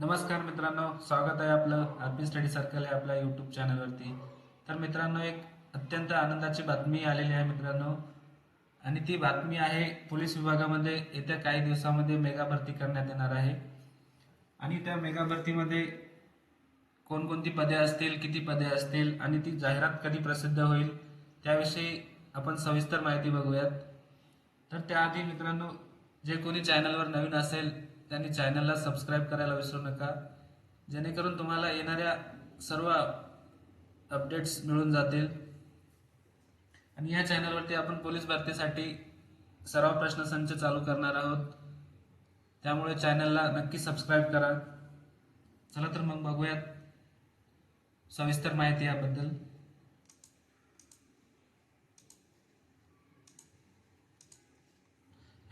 नमस्कार मित्रांनो स्वागत आहे आपलं आर्मी स्टडी सर्कल आहे आपल्या यूट्यूब चॅनलवरती तर मित्रांनो एक अत्यंत आनंदाची बातमी आलेली आहे मित्रांनो. आणि ती बातमी आहे पोलीस विभागामध्ये येत्या काही दिवसामध्ये मेगा भरती करण्यात येणार आहे. आणि त्या मेगा भरतीमध्ये कोणकोणती पदे असतील किती पदे असतील आणि ती जाहिरात कधी प्रसिद्ध होईल त्याविषयी आपण सविस्तर माहिती बघूयात. तर त्याआधी मित्रांनो जे कोणी चॅनलवर नवीन असेल त्यांनी चॅनलला सबस्क्राईब करायला विसरू नका. जेणेकरून तुम्हाला येणाऱ्या सर्व अपडेट्स मिळून जातील. आणि या चॅनलवरती आपण पोलीस भरतीसाठी सराव प्रश्नसंच चालू करणार आहोत. त्यामुळे चॅनलला नक्की सबस्क्राईब करा. चला तर मग बघूयात सविस्तर माहिती याबद्दल.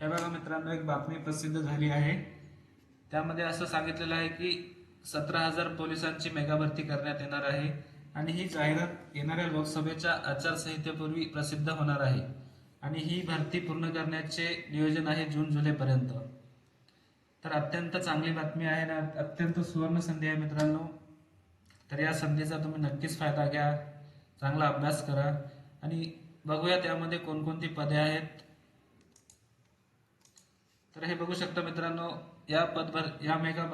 हे बघा मित्रांनो एक बातमी प्रसिद्ध झाली आहे. त्यामध्ये असं सांगितलेलं आहे की सतरा हजार पोलिसांची मेगा भरती करण्यात येणार आहे आणि ही जाहिरात येणाऱ्या लोकसभेच्या आचारसंहितेपूर्वी प्रसिद्ध होणार आहे. आणि ही भरती पूर्ण करण्याचे नियोजन आहे जून जुलैपर्यंत. तर अत्यंत चांगली बातमी आहे ना अत्यंत सुवर्ण संधी आहे मित्रांनो. तर या संधीचा तुम्ही नक्कीच फायदा घ्या चांगला अभ्यास करा आणि बघूया त्यामध्ये कोणकोणती पदे आहेत. तर हे बघू शकता मित्रांनो या पदभर या मेगा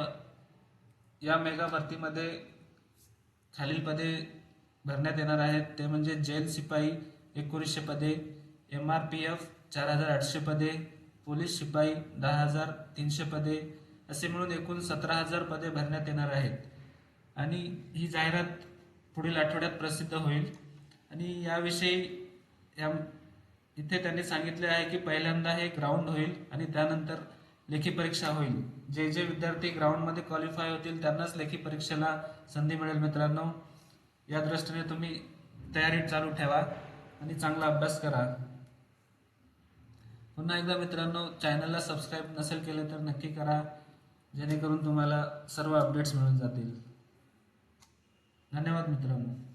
या मेगा भरतीमध्ये खालील पदे भरण्यात येणार आहेत. ते म्हणजे जेल शिपाई एकोणीसशे पदे एम आर पी एफ चार हजार आठशे पदे पोलीस शिपाई दहा हजार तीनशे पदे असे मिळून एकूण सतरा हजार पदे भरण्यात येणार आहेत. आणि ही जाहिरात पुढील आठवड्यात प्रसिद्ध होईल. आणि याविषयी या इथे त्यांनी सांगितले आहे की पहिल्यांदा हे ग्राउंड होईल आणि त्यानंतर लेखी परीक्षा होईल. जे जे विद्यार्थी ग्राउंडमध्ये क्वालिफाय होतील त्यांनाच लेखी परीक्षेला संधी मिळेल मित्रांनो. या दृष्टीने तुम्ही तयारी चालू ठेवा आणि चांगला अभ्यास करा. पुन्हा एकदा मित्रांनो चॅनलला सबस्क्राईब नसेल केले तर नक्की करा जेणेकरून तुम्हाला सर्व अपडेट्स मिळून जातील. धन्यवाद मित्रांनो.